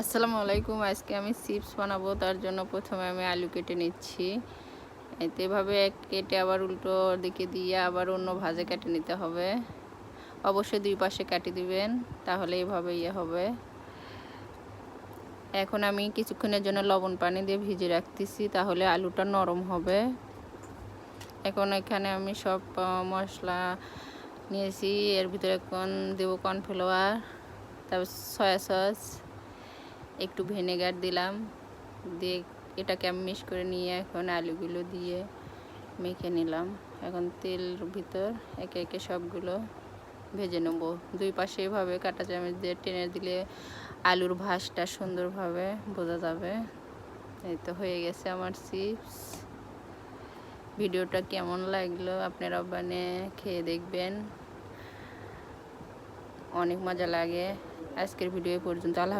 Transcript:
আসসালামু আলাইকুম, আজকে আমি চিপস বানাবো, তার জন্য প্রথমে আমি আলু কেটে নিচ্ছি। এতে এভাবে এক কেটে আবার উল্টো দিকে দিয়ে আবার অন্য ভাজে কেটে নিতে হবে। অবশ্যই দুই পাশে কাটি দিবেন, তাহলে এভাবে ইয়ে হবে। এখন আমি কিছুক্ষণের জন্য লবণ পানি দিয়ে ভিজে রাখতেছি, তাহলে আলুটা নরম হবে। এখন এখানে আমি সব মশলা নিয়েছি, এর ভিতরে এখন দেবো কর্নফ্লাওয়ার, তারপর সয়া সস। একটু ভিনেগার দিলাম, দিয়ে এটাকে আমি মিক্স করে নিয়ে এখন আলুগুলো দিয়ে মেখে নিলাম। এখন তেল ভিতর একে একে সবগুলো ভেজে নেব। দুই পাশে এভাবে কাটা চামচ দিয়ে টেনে দিলে আলুর ভাসটা সুন্দরভাবে বোঝা যাবে। এই তো হয়ে গেছে আমার চিপস। ভিডিওটা কেমন লাগল আপনারা বানিয়ে খেয়ে দেখবেন। অনেক মজা লাগে। আজকের ভিডিও পর্যন্ত। আল্লাহ